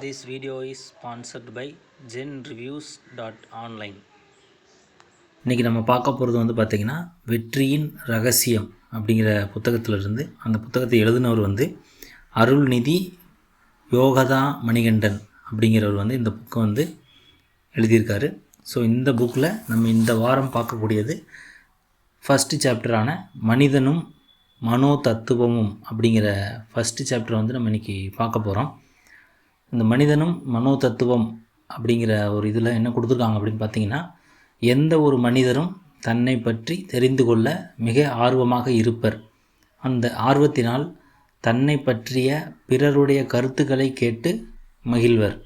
This video is sponsored by Zen reviews dot online இன்றைக்கி நம்ம பார்க்க போகிறது வந்து பார்த்திங்கன்னா வெற்றியின் ரகசியம் அப்படிங்கிற புத்தகத்திலிருந்து அந்த புத்தகத்தை எழுதினவர் வந்து அருள்நிதி யோகதா மணிகண்டன் அப்படிங்கிறவர் வந்து இந்த புக்கை வந்து எழுதியிருக்காரு. ஸோ இந்த புக்கில் நம்ம இந்த வாரம் பார்க்கக்கூடியது ஃபஸ்ட்டு சாப்டரான மனிதனும் மனோ தத்துவமும் அப்படிங்கிற ஃபஸ்ட்டு சாப்டர் வந்து நம்ம இன்றைக்கி பார்க்க போகிறோம் இந்த மனிதனும் மனோ தத்துவம் அப்படிங்கிற ஒரு இதில் என்ன கொடுத்துருக்காங்க அப்படின்னு பார்த்தீங்கன்னா எந்த ஒரு மனிதரும் தன்னை பற்றி தெரிந்து கொள்ள மிக ஆர்வமாக இருப்பர். அந்த ஆர்வத்தினால் தன்னை பற்றிய பிறருடைய கருத்துக்களை கேட்டு மகிழ்வர்.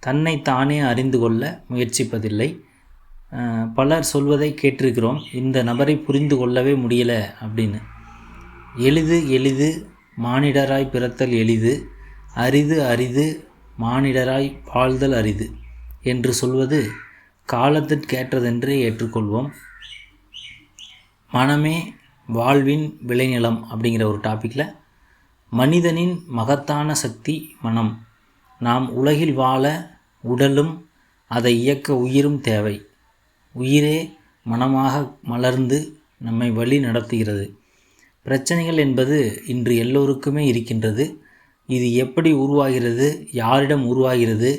தன்னை தானே அறிந்து கொள்ள முயற்சிப்பதில்லை. பலர் சொல்வதை கேட்டிருக்கிறோம் இந்த நபரை புரிந்து கொள்ளவே முடியலை அப்படின்னு. எளிது எளிது மானிடராய் பிறத்தல் எளிது அரிது அரிது மானிடராய் வாழ்தல் அரிது என்று சொல்வது காலத்திற்கேற்றதென்றே ஏற்றுக்கொள்வோம். மனமே வாழ்வின் விளைநிலம் அப்படிங்கிற ஒரு டாப்பிக்கில் மனிதனின் மகத்தான சக்தி மனம். நாம் உலகில் வாழ உடலும் அதை இயக்க உயிரும் தேவை. உயிரே மனமாக மலர்ந்து நம்மை வழி நடத்துகிறது. பிரச்சனைகள் என்பது இன்று எல்லோருக்குமே இருக்கின்றது. இது எப்படி உருவாகிறது? யாரிடம் உருவாகிறது?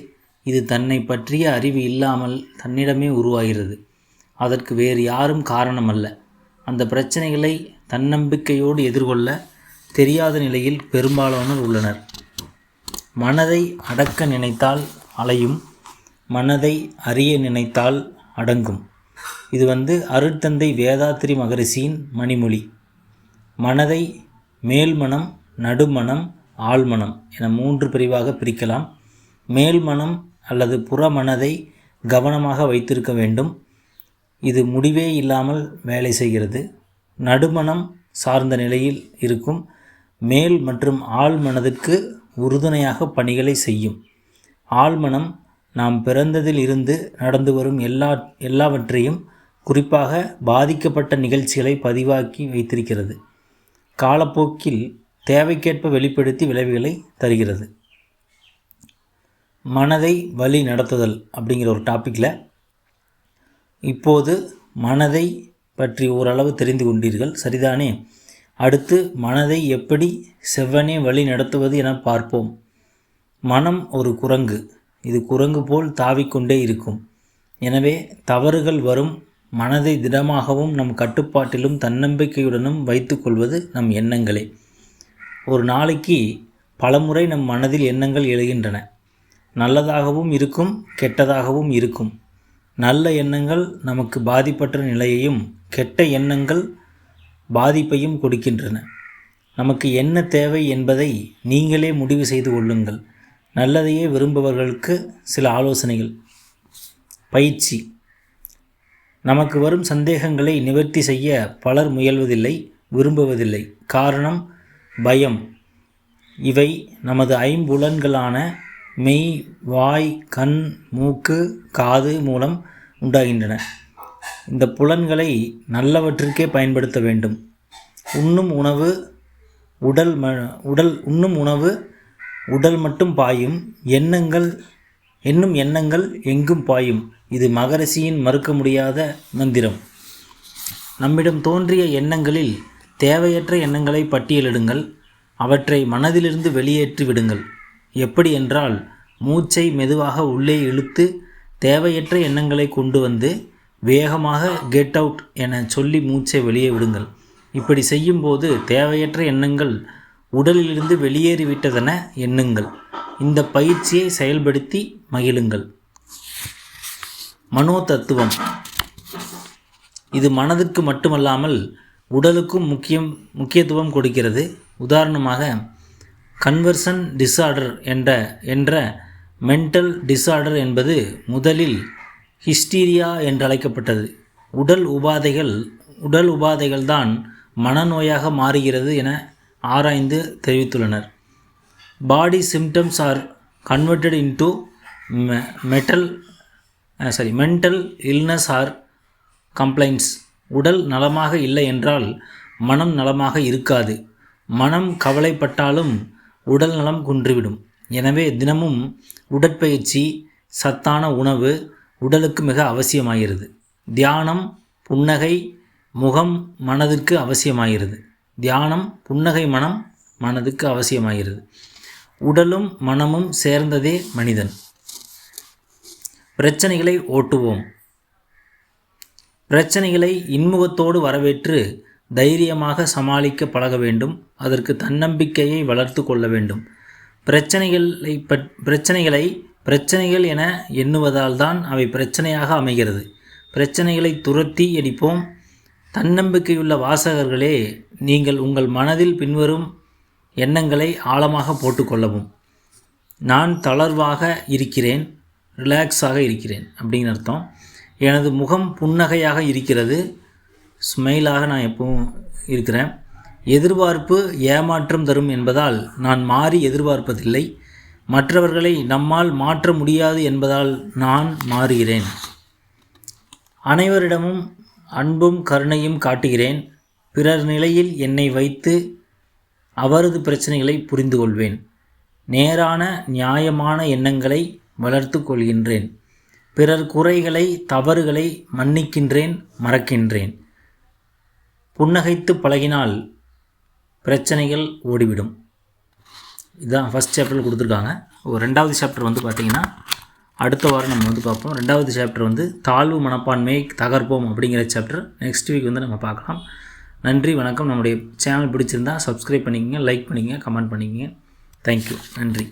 இது தன்னை பற்றிய அறிவு இல்லாமல் தன்னிடமே உருவாகிறது. அதற்கு வேறு யாரும் காரணமல்ல. அந்த பிரச்சனைகளை தன்னம்பிக்கையோடு எதிர்கொள்ள தெரியாத நிலையில் பெரும்பாலானோர் உள்ளனர். மனதை அடக்க நினைத்தால் அலையும் மனதை அறிய நினைத்தால் அடங்கும். இது வந்து அருட்தந்தை வேதாத்திரி மகரிஷியின் மணிமொழி. மனதை மேல்மனம் நடுமனம் ஆழ்மனம் என மூன்று பிரிவாக பிரிக்கலாம். மேல்மனம் அல்லது புறமனதை கவனமாக வைத்திருக்க வேண்டும். இது முடிவே இல்லாமல் வேலை செய்கிறது. நடுமனம் சார்ந்த நிலையில் இருக்கும். மேல் மற்றும் ஆழ்மனதுக்கு உறுதுணையாக பணிகளை செய்யும். ஆழ்மனம் நாம் பிறந்ததில் இருந்து நடந்து வரும் எல்லா எல்லாவற்றையும் குறிப்பாக பாதிக்கப்பட்ட நிகழ்ச்சிகளை பதிவாக்கி வைத்திருக்கிறது. காலப்போக்கில் தேவைக்கேற்ப வெளிப்படுத்தி விளைவுகளை தருகிறது. மனதை வழி நடத்துதல் அப்படிங்கிற ஒரு டாப்பிக்கில் இப்போது மனதை பற்றி ஓரளவு தெரிந்து கொண்டீர்கள். சரிதானே? அடுத்து மனதை எப்படி செவ்வனே வழி நடத்துவது என பார்ப்போம். மனம் ஒரு குரங்கு. இது குரங்கு போல் தாவிக்கொண்டே இருக்கும். எனவே தவறுகள் வரும். மனதை திடமாகவும் நம் கட்டுப்பாட்டிலும் தன்னம்பிக்கையுடனும் வைத்துக்கொள்வது நம் எண்ணங்களே. ஒரு நாளைக்கு பலமுறை நம் மனதில் எண்ணங்கள் எழுகின்றன. நல்லதாகவும் இருக்கும் கெட்டதாகவும் இருக்கும். நல்ல எண்ணங்கள் நமக்கு பாதிப்பற்ற நிலையையும் கெட்ட எண்ணங்கள் பாதிப்பையும் கொடுக்கின்றன. நமக்கு என்ன தேவை என்பதை நீங்களே முடிவு செய்து கொள்ளுங்கள். நல்லதையே விரும்பவர்களுக்கு சில ஆலோசனைகள். பயிற்சி. நமக்கு வரும் சந்தேகங்களை நிவர்த்தி செய்ய பலர் முயல்வதில்லை விரும்புவதில்லை. காரணம் பயம். இவை நமது ஐம்புலன்களான மெய் வாய் கண் மூக்கு காது மூலம் உண்டாகின்றன. இந்த புலன்களை நல்லவற்றிற்கே பயன்படுத்த வேண்டும். உண்ணும் உணவு உடல் ம உடல் உண்ணும் உணவு உடல் மட்டும் பாயும் எண்ணங்கள் என்னும் எண்ணங்கள் எங்கும் பாயும். இது மகரிஷியின் மறுக்க முடியாத மந்திரம். நம்மிடம் தோன்றிய எண்ணங்களில் தேவையற்ற எண்ணங்களை பட்டியலிடுங்கள். அவற்றை மனதிலிருந்து வெளியேற்றி விடுங்கள். எப்படி என்றால் மூச்சை மெதுவாக உள்ளே இழுத்து தேவையற்ற எண்ணங்களை கொண்டு வந்து வேகமாக கெட் அவுட் என சொல்லி மூச்சை வெளியே விடுங்கள். இப்படி செய்யும்போது தேவையற்ற எண்ணங்கள் உடலிலிருந்து வெளியேறிவிட்டதென எண்ணுங்கள். இந்த பயிற்சியை செயல்படுத்தி மகிழுங்கள். மனோ தத்துவம் இது மனதுக்கு மட்டுமல்லாமல் உடலுக்கும் முக்கியம் முக்கியத்துவம் கொடுக்கிறது. உதாரணமாக கன்வர்சன் டிஸார்டர் என்ற என்ற மென்டல் டிஸார்டர் என்பது முதலில் ஹிஸ்டீரியா என்றழைக்கப்பட்டது. உடல் உபாதைகள் உடல் உபாதைகள் தான் மனநோயாக மாறுகிறது என ஆராய்ந்து தெரிவித்துள்ளனர். Body symptoms are converted into metal sorry mental illness are complaints உடல் நலமாக இல்லை என்றால் மனம் நலமாக இருக்காது. மனம் கவலைப்பட்டாலும் உடல் நலம் குன்றிவிடும். எனவே தினமும் உடற்பயிற்சி சத்தான உணவு உடலுக்கு மிக அவசியமாகிறது. தியானம் புன்னகை முகம் மனதிற்கு அவசியமாகிறது. தியானம் புன்னகை மனம் மனதுக்கு அவசியமாகிறது. உடலும் மனமும் சேர்ந்ததே மனிதன். பிரச்சனைகளை ஓட்டுவோம். பிரச்சனைகளை இன்முகத்தோடு வரவேற்று தைரியமாக சமாளிக்க பழக வேண்டும். அதற்கு தன்னம்பிக்கையை வளர்த்து கொள்ள வேண்டும். பிரச்சனைகளை பற் பிரச்சனைகளை பிரச்சனைகள் என எண்ணுவதால் தான் அவை பிரச்சனையாக அமைகிறது. பிரச்சனைகளை துரத்தி அடிப்போம். தன்னம்பிக்கையுள்ள வாசகர்களே நீங்கள் உங்கள் மனதில் பின்வரும் எண்ணங்களை ஆழமாக போட்டுக்கொள்ளவும் நான் தளர்வாக இருக்கிறேன் ரிலாக்ஸாக இருக்கிறேன் அப்படின்னு அர்த்தம். எனது முகம் புன்னகையாக இருக்கிறது. ஸ்மைலாக நான் எப்பவும் இருக்கிறேன். எதிர்பார்ப்பு ஏமாற்றம் தரும் என்பதால் நான் மாறி எதிர்பார்ப்பதில்லை. மற்றவர்களை நம்மால் மாற்ற முடியாது என்பதால் நான் மாறுகிறேன். அனைவரிடமும் அன்பும் கருணையும் காட்டுகிறேன். பிறர் நிலையில் என்னை வைத்து அவரது பிரச்சனைகளை புரிந்து கொள்வேன் நேரான நியாயமான எண்ணங்களை வளர்த்து கொள்கின்றேன். பிறர் குறைகளை தவறுகளை மன்னிக்கின்றேன் மறக்கின்றேன். புன்னகைத்து பழகினால் பிரச்சனைகள் ஓடிவிடும். இதுதான் ஃபஸ்ட் சாப்டரில் கொடுத்துருக்காங்க. ஒரு ரெண்டாவது சாப்டர் வந்து பார்த்திங்கன்னா அடுத்த வாரம் நம்ம வந்து பார்ப்போம். ரெண்டாவது சாப்டர் வந்து தாழ்வு மனப்பான்மையை தகர்ப்போம் அப்படிங்கிற சாப்டர் நெக்ஸ்ட் வீக் வந்து நம்ம பார்க்கலாம். நன்றி வணக்கம். நம்முடைய சேனல் பிடிச்சிருந்தா சப்ஸ்கிரைப் பண்ணிக்கங்க லைக் பண்ணிக்கங்க கமெண்ட் பண்ணிக்கங்க. தேங்க்யூ நன்றி.